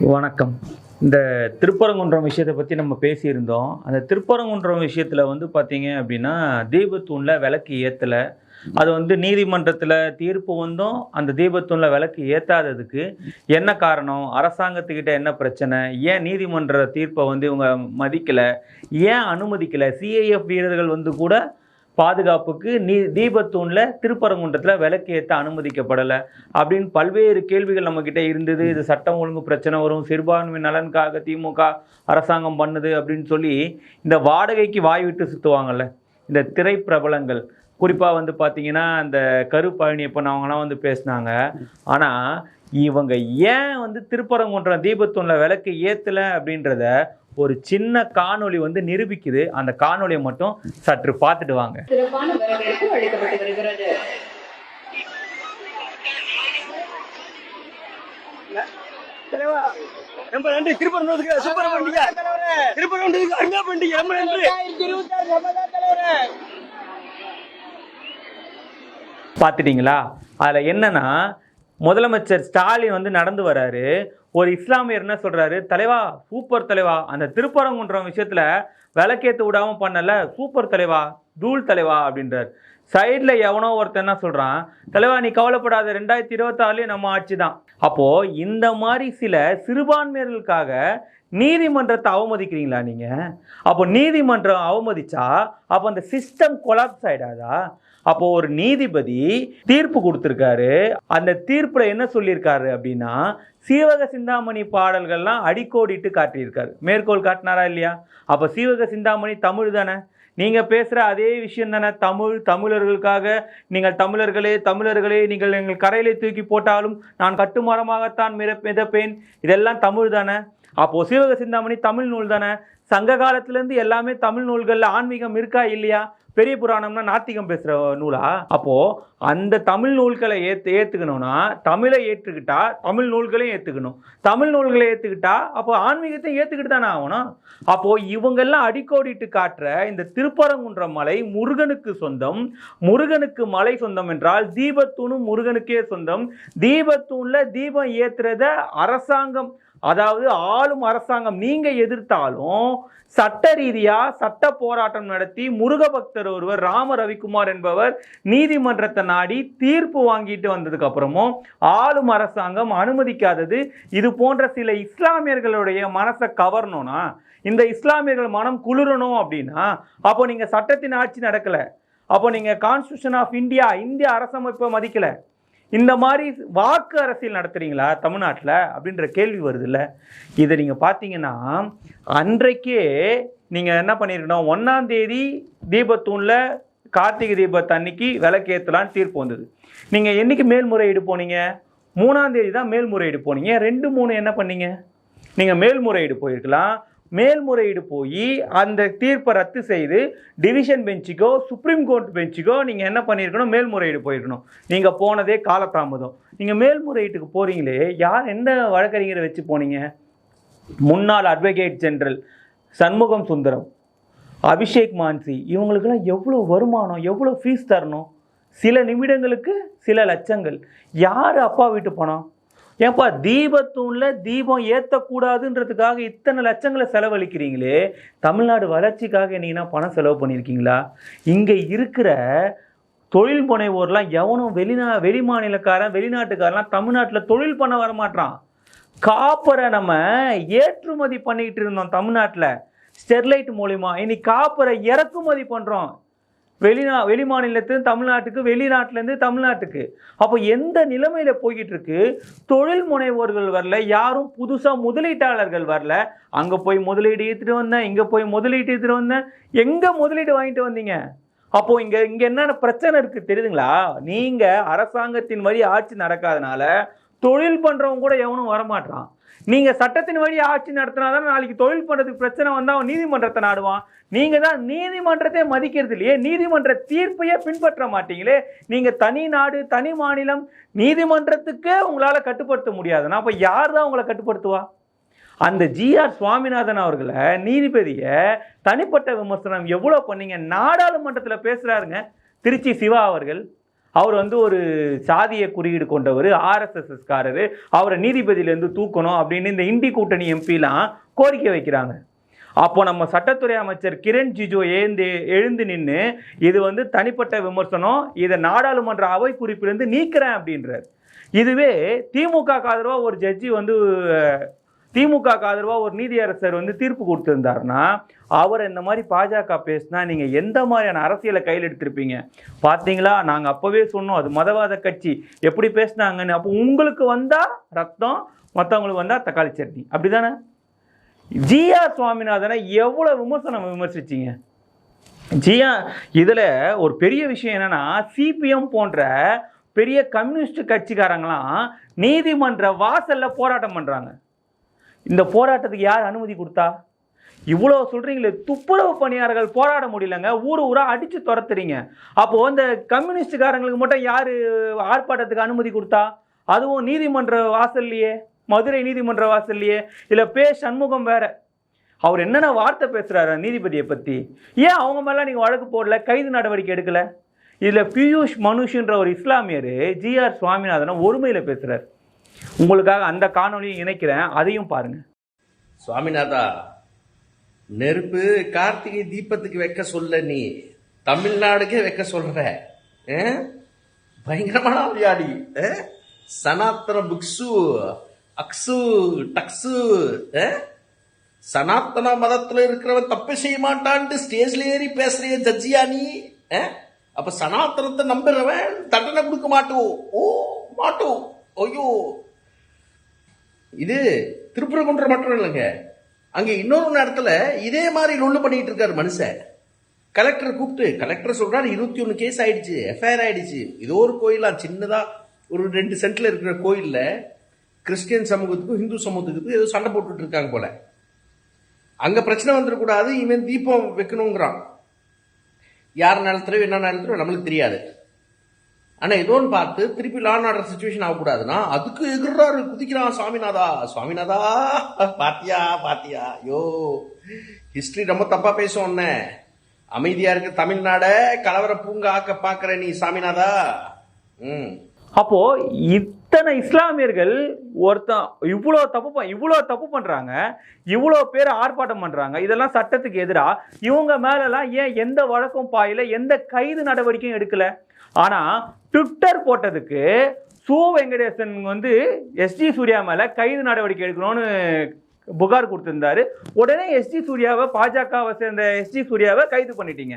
வணக்கம். இந்த திருப்பரங்குன்றம் விஷயத்தை பற்றி நம்ம பேசியிருந்தோம். அந்த திருப்பரங்குன்றம் விஷயத்தில் வந்து பார்த்தீங்க அப்படின்னா தீபத்தூணில் விளக்கு ஏற்றலை அது வந்து நீதிமன்றத்தில் தீர்ப்பு வந்தும் அந்த தீபத்தூணில் விளக்கு ஏற்றாததுக்கு என்ன காரணம்? அரசாங்கத்துக்கிட்ட என்ன பிரச்சனை? ஏன் நீதிமன்ற தீர்ப்பை வந்து இவங்க மதிக்கலை? ஏன் அனுமதிக்கலை? சிஐஎஃப் வீரர்கள் வந்து கூட பாதுகாப்புக்கு நீ தீபத்தூணில் திருப்பரங்குன்றத்தில் விளக்கு ஏற்ற அனுமதிக்கப்படலை. அப்படின்னு பல்வேறு கேள்விகள் நம்மக்கிட்ட இருந்தது. இது சட்டம் ஒழுங்கு பிரச்சனை வரும். சிறுபான்மை நலனுக்காக திமுக அரசாங்கம் பண்ணுது அப்படின்னு சொல்லி இந்த வாடகைக்கு வாய் விட்டு சுற்றுவாங்கல்ல இந்த திரைப்பிரபலங்கள். குறிப்பாக வந்து பார்த்தீங்கன்னா அந்த கருப்பழனியப்பன் அவங்கலாம் வந்து பேசினாங்க. ஆனால் இவங்க ஏன் வந்து திருப்பரங்குன்றம் தீபத்தூணில் விளக்கு ஏற்றலை அப்படின்றத ஒரு சின்ன காணொளி வந்து நிரூபிக்குது. அந்த காணொளியை மட்டும் சற்று பார்த்துட்டு வாங்க. சிறப்பான வரவேற்பு அளிக்கப்பட்டு வருகிறது. தலைவா ரொம்ப நன்றி. திருப்பரங்குன்றதுக்கு சூப்பரா பண்ணீங்க திருப்பரங்குன்றதுக்கு அருமையா பண்ணீங்க ரொம்ப நன்றி. பார்த்துட்டீங்களா? அதில் என்னன்னா முதலமைச்சர் ஸ்டாலின் வந்து நடந்து வராரு. ஒரு இஸ்லாமியர் என்ன சொல்றாரு? தலைவா சூப்பர் தலைவா அந்த திருப்பரங்குன்றம் விஷயத்துல விளக்கேத்து விடாம பண்ணல சூப்பர் தலைவா தூள் தலைவா அப்படின்றார். சைடில் எவனோ ஒருத்தன் என்ன சொல்கிறான் தலைவா நீ கவலைப்படாத ரெண்டாயிரத்தி இருபத்தாறுலேயும் நம்ம ஆட்சி தான். அப்போது இந்த மாதிரி சில சிறுபான்மையர்களுக்காக நீதிமன்றத்தை அவமதிக்கிறீங்களா நீங்கள் அப்போ நீதிமன்றம் அவமதிச்சா அப்போ அந்த சிஸ்டம் கொலாப்ஸ் ஆகிடாதா அப்போ ஒரு நீதிபதி தீர்ப்பு கொடுத்துருக்காரு. அந்த தீர்ப்புல என்ன சொல்லியிருக்காரு அப்படின்னா சீவக சிந்தாமணி பாடல்கள்லாம் அடிக்கோடிட்டு காட்டியிருக்காரு. மேற்கோள் காட்டினாரா இல்லையா? அப்போ சீவக சிந்தாமணி தமிழ் தானே? நீங்கள் பேசுகிற அதே விஷயம் தானே? தமிழ் தமிழர்களுக்காக நீங்கள் தமிழர்களே தமிழர்களே நீங்கள் எங்கள் கரையிலே தூக்கி போட்டாலும் நான் கட்டுமரமாகத்தான் மித மிதப்பேன். இதெல்லாம் தமிழ் தானே? அப்போ சீவக சிந்தாமணி தமிழ் நூல் தானே? சங்க காலத்திலேருந்து எல்லாமே தமிழ் நூல்களில் ஆன்மீகம் இருக்கா இல்லையா? பெரிய புராணம்னா நாத்திகம் பேசுற நூலா? அப்போ அந்த தமிழ் நூல்களை ஏற்று ஏத்துக்கணும்னா தமிழை ஏற்றுக்கிட்டா தமிழ் நூல்களையும் ஏத்துக்கணும். தமிழ் நூல்களை ஏத்துக்கிட்டா அப்போ ஆன்மீகத்தையும் ஏத்துக்கிட்டு தானே ஆகணும். அப்போ இவங்கெல்லாம் அடிக்கோடிட்டு காட்டுற இந்த திருப்பரங்குன்ற மலை முருகனுக்கு சொந்தம். முருகனுக்கு மலை சொந்தம் என்றால் தீபத்தூணும் முருகனுக்கே சொந்தம். தீபத்தூண்ல தீபம் ஏத்துறத அரசாங்கம் அதாவது ஆளும் அரசாங்கம் நீங்க எதிர்த்தாலும் சட்ட ரீதியா சட்ட போராட்டம் நடத்தி முருக பக்தர் ஒருவர் ராம ரவிக்குமார் என்பவர் நீதிமன்றத்தை நாடி தீர்ப்பு வாங்கிட்டு வந்ததுக்கு அப்புறமும் ஆளும் அரசாங்கம் அனுமதிக்காதது. இது போன்ற சில இஸ்லாமியர்களுடைய மனசை கவரணும்னா இந்த இஸ்லாமியர்கள் மனம் குளிரணும் அப்படின்னா அப்போ நீங்க சட்டத்தின் ஆட்சி நடக்கல. அப்போ நீங்க கான்ஸ்டியூஷன் ஆஃப் இந்தியா இந்திய அரசமைப்பை மதிக்கல. இந்த மாதிரி வாக்கு அரசியல் நடத்துறீங்களா தமிழ்நாட்டில் அப்படின்ற கேள்வி வருது இல்லை இதை நீங்கள் பார்த்தீங்கன்னா அன்றைக்கே நீங்கள் என்ன பண்ணியிருக்கணும் ஒன்றாம் தேதி தீபத்தூணில் கார்த்திகை தீபத்தை அன்னைக்கு விளக்கேற்றலான்னு தீர்ப்பு வந்தது. நீங்கள் என்னைக்கு மேல்முறையீடு போனீங்க? மூணாம் தேதி தான் மேல்முறையீடு போனீங்க. ரெண்டு மூணு என்ன பண்ணீங்க? நீங்கள் மேல்முறையீடு போயிருக்கலாம். மேல்முறையீடு போய் அந்த தீர்ப்பை ரத்து செய்து டிவிஷன் பெஞ்சுக்கோ சுப்ரீம் கோர்ட் பெஞ்சுக்கோ நீங்கள் என்ன பண்ணியிருக்கணும்? மேல்முறையீடு போயிருக்கணும். நீங்கள் போனதே காலதாமதம். நீங்கள் மேல்முறையீட்டுக்கு போகிறீங்களே யார் எந்த வழக்கறிஞரை வச்சு போனீங்க? முன்னாள் அட்வொகேட் ஜெனரல் சண்முகம் சுந்தரம் அபிஷேக் மான்சி இவங்களுக்கெல்லாம் எவ்வளோ வருமானம் எவ்வளோ ஃபீஸ் தரணும்? சில நிமிடங்களுக்கு சில லட்சங்கள். யார் அப்பா வீட்டு பணம் ஏன்பா தீபத்தூணில் தீபம் ஏற்றக்கூடாதுன்றதுக்காக இத்தனை லட்சங்களை செலவழிக்கிறீங்களே? தமிழ்நாடு வளர்ச்சிக்காக நீங்கன்னா பணம் செலவு பண்ணியிருக்கீங்களா? இங்கே இருக்கிற தொழில் முனைவோர்லாம் எவனும் வெளிநா வெளி மாநிலக்காரன் வெளிநாட்டுக்காரன்லாம் தமிழ்நாட்டில் தொழில் பண்ண வரமாட்டான் காப்பரை நம்ம ஏற்றுமதி பண்ணிக்கிட்டு இருந்தோம் தமிழ்நாட்டில். ஸ்டெர்லைட் மூலிமா இனி காப்பரை இறக்குமதி பண்ணுறோம் வெளிநா வெளி மாநிலத்திலிருந்து தமிழ்நாட்டுக்கு வெளிநாட்டிலேருந்து தமிழ்நாட்டுக்கு. அப்போ எந்த நிலைமையில் போய்கிட்டு இருக்கு தொழில் முனைவோர்கள் வரல யாரும் புதுசாக முதலீட்டாளர்கள் வரல. அங்கே போய் முதலீடு ஏற்றிட்டு வந்தேன் இங்கே போய் முதலீடு ஏற்றிட்டு வந்தேன். எங்கே முதலீடு வாங்கிட்டு வந்தீங்க? அப்போ இங்கே இங்கே என்னென்ன பிரச்சனை இருக்குது தெரியுதுங்களா? நீங்கள் அரசாங்கத்தின் வழி ஆட்சி நடக்காதனால தொழில் பண்ணுறவங்க கூட எவனும் வரமாட்டான் நீங்க சட்டத்தின் வழி ஆட்சி நடத்தினாதான் நாளைக்கு தொழில் பண்றதுக்கு பிரச்சனை வந்தா அவன் நீதிமன்றத்தை நாடுவான். நீங்க தான் நீதிமன்றத்தை மதிக்கிறது இல்லையே நீதிமன்ற தீர்ப்பையே பின்பற்ற மாட்டீங்களே. நீங்க தனி நாடு தனி மாநிலம் நீதிமன்றத்துக்கே உங்களால கட்டுப்படுத்த முடியாதுன்னா அப்ப யார் தான் உங்களை கட்டுப்படுத்துவா? அந்த ஜிஆர் சுவாமிநாதன் அவர்களை நீதிபதியை தனிப்பட்ட விமர்சனம் எவ்வளோ பண்ணீங்க? நாடாளுமன்றத்தில் பேசுகிறாருங்க திருச்சி சிவா அவர்கள் அவர் வந்து ஒரு சாதிய குறியீடு கொண்டவர் ஆர்எஸ்எஸ்எஸ்காரர் அவரை நீதிபதியிலேருந்து தூக்கணும் அப்படின்னு இந்த இந்தி கூட்டணி எம்பிலாம் கோரிக்கை வைக்கிறாங்க. அப்போ நம்ம சட்டத்துறை அமைச்சர் கிரண் ஜிஜோ எழுந்து எழுந்து நின்று இது வந்து தனிப்பட்ட விமர்சனம் இதை நாடாளுமன்ற அவை குறிப்பிலிருந்து நீக்கிறேன் அப்படின்றார். இதுவே திமுக ஆதரவா ஒரு ஜட்ஜி வந்து திமுக ஆதரவாக ஒரு நீதியரசர் வந்து தீர்ப்பு கொடுத்துருந்தாருன்னா அவர் இந்த மாதிரி பாஜக பேசினா நீங்கள் எந்த மாதிரியான அரசியலை கையில் எடுத்திருப்பீங்க? பார்த்தீங்களா நாங்கள் அப்போவே சொன்னோம் அது மதவாத கட்சி. எப்படி பேசினாங்கன்னு. அப்போ உங்களுக்கு வந்தால் ரத்தம் மற்றவங்களுக்கு வந்தால் தக்காளி சட்னி. அப்படிதானே? ஜியா சுவாமிநாதனை எவ்வளோ விமர்சனம் விமர்சிச்சீங்க? ஜியா இதில் ஒரு பெரிய விஷயம் என்னென்னா சிபிஎம் போன்ற பெரிய கம்யூனிஸ்ட் கட்சிக்காரங்களாம் நீதிமன்ற வாசலில் போராட்டம் பண்ணுறாங்க இந்த போராட்டத்துக்கு யார் அனுமதி கொடுத்தா? இவ்வளோ சொல்கிறீங்களே துப்புரவு பணியாளர்கள் போராட முடியலங்க. ஊர் ஊராக அடித்து துரத்துறீங்க. அப்போது அந்த கம்யூனிஸ்டுக்காரங்களுக்கு மட்டும் யார் ஆர்ப்பாட்டத்துக்கு அனுமதி கொடுத்தா? அதுவும் நீதிமன்ற வாசல்லையே மதுரை நீதிமன்ற வாசல்லையே இல்லை பே சண்முகம் வேற. அவர் என்னென்ன வார்த்தை பேசுகிறாரு நீதிபதியை பற்றி ஏன் அவங்க மேல நீங்கள் வழக்கு போடல கைது நடவடிக்கை எடுக்கலை? இதில் பியூஷ் மனுஷன்ற ஒரு இஸ்லாமியர் ஜிஆர் சுவாமிநாதனை ஒருமையில் பேசுகிறார் உங்களுக்காக அந்த காணொலியும் இணைக்கிறேன் அதையும் பாருங்க. சுவாமிநாதா நெருப்பு கார்த்திகை தீபத்துக்கு வைக்க சொல்ல நீ தமிழ்நாடுக்கே வைக்க சொல்ற. ஆ? பயங்கரமான விளையாடி ஆ? சனாத்தன புக்ஸு அக்ஸு டக்ஸு சனாத்தன மதத்துல இருக்கிறவன் தப்பு செய்ய மாட்டான்ட்டு ஸ்டேஜ்ல ஏறி பேசுறிய ஜட்ஜியா நீ அப்ப சனாத்தனத்தை நம்புறவன் தண்டனை கொடுக்க மாட்டோம். ஓ மாட்டோம். ஐயோ. இது திருப்பரங்குன்றம் மட்டும் இல்லைங்க. அங்க இன்னொரு நேரத்துல இதே மாதிரி லொல்லு பண்ணிட்டு இருக்காரு மனுஷன். கலெக்டர் கூப்பிட்டு கலெக்டர் சொல்றாரு இருபத்தி ஒன்னு கேஸ் ஆயிடுச்சு எஃப்ஐஆர் ஆயிடுச்சு. ஏதோ ஒரு கோயிலா? சின்னதா? ஒரு ரெண்டு சென்ட்ல இருக்கிற கோயில்ல கிறிஸ்டியன் சமூகத்துக்கும் ஹிந்து சமூகத்துக்கும் ஏதோ சண்டை போட்டுட்டு இருக்காங்க போல. அங்க பிரச்சனை வந்துடக்கூடாது இவன் தீபம் வைக்கணுங்கிறான். யார் நேரத்துல என்ன நேரத்துல நம்மளுக்கு தெரியாது. ஆனா ஏதோன்னு பார்த்து திருப்பி லான் ஆர்டர் சுச்சுவேஷன் ஆகக்கூடாதுன்னா அதுக்கு எதிர்றாரு குதிக்கிறான் சுவாமிநாதா. சுவாமிநாதா பாத்தியா பாத்தியா? ஐயோ ஹிஸ்டரி ரொம்ப தப்பா பேசும் உன்ன. அமைதியா இருக்க தமிழ்நாட கலவர பூங்காக்க பாக்குற நீ சாமிநாதா ம். அப்போ இத்தனை இஸ்லாமியர்கள் ஒருத்தன் இவ்வளோ தப்பு இவ்வளோ தப்பு பண்ணுறாங்க இவ்வளோ பேர் ஆர்ப்பாட்டம் பண்ணுறாங்க இதெல்லாம் சட்டத்துக்கு எதிராக இவங்க மேலெல்லாம் ஏன் எந்த வழக்கம் பாயல எந்த கைது நடவடிக்கையும் எடுக்கலை? ஆனால் ட்விட்டர் போட்டதுக்கு சு வெங்கடேசன் வந்து எஸ்டி சூர்யா மேலே கைது நடவடிக்கை எடுக்கணும்னு புகார் கொடுத்திருந்தாரு. உடனே எஸ்டி சூர்யாவை பாஜகவை சேர்ந்த எஸ்டி சூர்யாவை கைது பண்ணிட்டீங்க.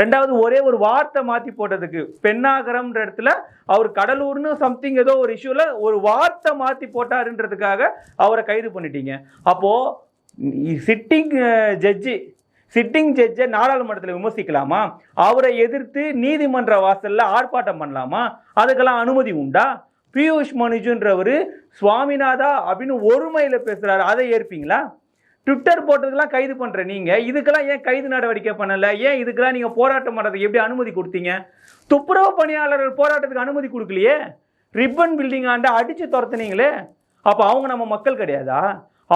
ரெண்டாவது ஒரே ஒரு வார்த்தை மாத்தி போட்டதுக்கு பெண்ணாகரம்ன்ற இடத்துல அவர் கடலூர்னு சம்திங் ஏதோ ஒரு இஷ்யூல ஒரு வார்த்தை மாத்தி போட்டாருன்றதுக்காக அவரை கைது பண்ணிட்டீங்க. அப்போ சிட்டிங் ஜட்ஜி eh, சிட்டிங் ஜட்ஜை நாடாளுமன்றத்தில் விமர்சிக்கலாமா? அவரை எதிர்த்து நீதிமன்ற வாசல்ல ஆர்ப்பாட்டம் பண்ணலாமா? அதுக்கெல்லாம் அனுமதி உண்டா? பியூஷ் மனுஜுன்றவர் சுவாமிநாதா அப்படின்னு ஒருமையில் பேசுகிறாரு அதை ஏற்பீங்களா? ட்விட்டர் போட்டதுக்கெல்லாம் கைது பண்ணுற நீங்கள் இதுக்கெல்லாம் ஏன் கைது நடவடிக்கை பண்ணலை? ஏன் இதுக்கெல்லாம் நீங்கள் போராட்டம் பண்ணுறதுக்கு எப்படி அனுமதி கொடுத்தீங்க? துப்புரவு பணியாளர்கள் போராட்டத்துக்கு அனுமதி கொடுக்கலையே? ரிப்பன் பில்டிங் ஆண்டா அடித்து துரத்துனீங்களே? அப்போ அவங்க நம்ம மக்கள் கிடையாதா?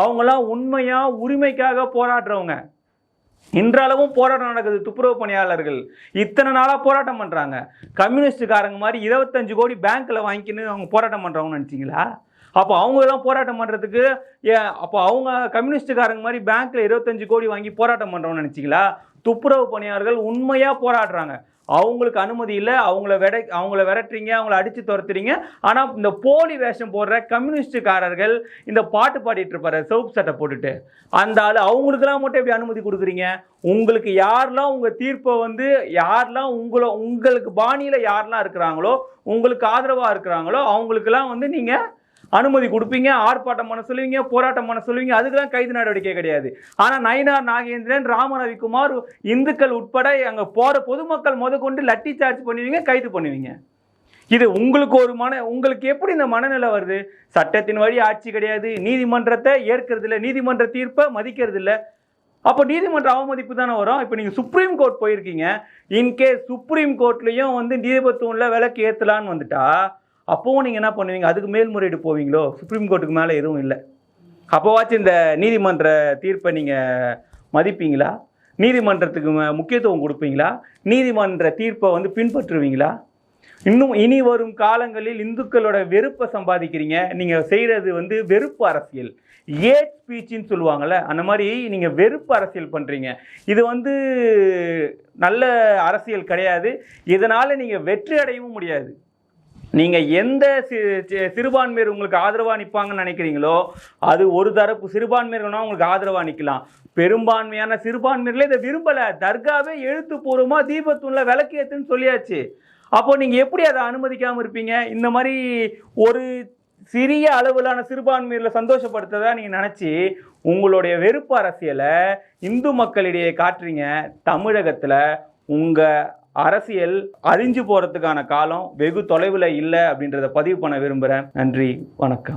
அவங்களாம் உண்மையாக உரிமைக்காக போராடுறவங்க. இன்றளவும் போராட்டம் நடக்குது துப்புரவு பணியாளர்கள். இத்தனை நாளாக போராட்டம் பண்ணுறாங்க கம்யூனிஸ்டுக்காரங்க மாதிரி இருபத்தஞ்சு கோடி பேங்க்கில் வாங்கிக்கின்னு அவங்க போராட்டம் பண்ணுறவங்கன்னு நினச்சிங்களா? அப்போ அவங்க எல்லாம் போராட்டம் பண்ணுறதுக்கு அப்போ அவங்க கம்யூனிஸ்டுக்காரங்க மாதிரி பேங்க்கில் இருபத்தஞ்சு கோடி வாங்கி போராட்டம் பண்ணுறோம்னு நினச்சிங்களா? துப்புரவு பணியாளர்கள் உண்மையாக போராடுறாங்க. அவங்களுக்கு அனுமதி இல்லை அவங்கள விட அவங்கள விரட்டுறீங்க அவங்கள அடித்து துரத்துறீங்க. ஆனால் இந்த போலி வேஷம் போடுற கம்யூனிஸ்டுக்காரர்கள் இந்த பாட்டு பாடிட்டு இருப்பாரு சிவப்பு சட்டை போட்டுட்டு. அந்த ஆள் அவங்களுக்குலாம் மட்டும் எப்படி அனுமதி கொடுக்குறீங்க? உங்களுக்கு யாரெல்லாம் உங்கள் தீர்ப்பை வந்து யாரெல்லாம் உங்களை உங்களுக்கு பாணியில் யாரெல்லாம் இருக்கிறாங்களோ உங்களுக்கு ஆதரவாக இருக்கிறாங்களோ அவங்களுக்கெல்லாம் வந்து நீங்கள் அனுமதி கொடுப்பீங்க ஆர்ப்பாட்டம் பண்ண சொல்லுவீங்க போராட்டம் பண்ண சொல்லுவீங்க அதுக்கெல்லாம் கைது நடவடிக்கை கிடையாது. ஆனால் நயினார் நாகேந்திரன் ராமரவிக்குமார் இந்துக்கள் உட்பட அங்கே போகிற பொதுமக்கள் முதற்கொண்டு லட்டி சார்ஜ் பண்ணுவீங்க கைது பண்ணுவீங்க. இது உங்களுக்கு ஒரு மன உங்களுக்கு எப்படி இந்த மனநிலை வருது? சட்டத்தின் வழி ஆட்சி கிடையாது நீதிமன்றத்தை ஏற்கிறது இல்லை நீதிமன்ற தீர்ப்பை மதிக்கிறது இல்லை அப்போ நீதிமன்ற அவமதிப்பு தானே வரும்? இப்போ நீங்கள் சுப்ரீம் கோர்ட் போயிருக்கீங்க. இன்கேஸ் சுப்ரீம் கோர்ட்லேயும் வந்து நீதிபத்துவம்ல விலக்கு ஏற்றலான்னு வந்துட்டா அப்போவும் நீங்கள் என்ன பண்ணுவீங்க? அதுக்கு மேல்முறையீடு போவீங்களோ? சுப்ரீம் கோர்ட்டுக்கு மேலே எதுவும் இல்லை. அப்போவாச்சும் இந்த நீதிமன்ற தீர்ப்பை நீங்கள் மதிப்பீங்களா? நீதிமன்றத்துக்கு முக்கியத்துவம் கொடுப்பீங்களா? நீதிமன்ற தீர்ப்பை வந்து பின்பற்றுவீங்களா? இன்னும் இனி வரும் காலங்களில் இந்துக்களோட வெறுப்பை சம்பாதிக்கிறீங்க. நீங்கள் செய்கிறது வந்து வெறுப்பு அரசியல். ஏட் ஸ்பீச்சின்னு சொல்லுவாங்கள்ல அந்த மாதிரி நீங்கள் வெறுப்பு அரசியல் பண்ணுறீங்க இது வந்து நல்ல அரசியல் கிடையாது. இதனால் நீங்கள் வெற்றி அடையவும் முடியாது. நீங்க எந்த சிறுபான்மையர் உங்களுக்கு ஆதரவா நிப்பாங்கன்னு நினைக்கிறீங்களோ அது ஒரு தரப்பு சிறுபான்மையர்கள்னா உங்களுக்கு ஆதரவா நிக்கலாம் பெரும்பான்மையான சிறுபான்மையர்களே இதை விரும்பல. தர்காவே எழுத்துப்பூர்வமாக தீபத்துள்ள விளக்கேத்துன்னு சொல்லியாச்சு. அப்போ நீங்க எப்படி அதை அனுமதிக்காம இருப்பீங்க? இந்த மாதிரி ஒரு சிறிய அளவிலான சிறுபான்மையில சந்தோஷப்படுத்ததா நீங்க நினைச்சு உங்களுடைய வெறுப்பு அரசியலை இந்து மக்களிடையே காட்டுறீங்க தமிழகத்துல உங்க அரசியல் அழிஞ்சு போறதுக்கான காலம் வெகு தொலைவில் இல்லை அப்படின்றத பதிவு பண்ண விரும்புகிறேன் நன்றி வணக்கம்.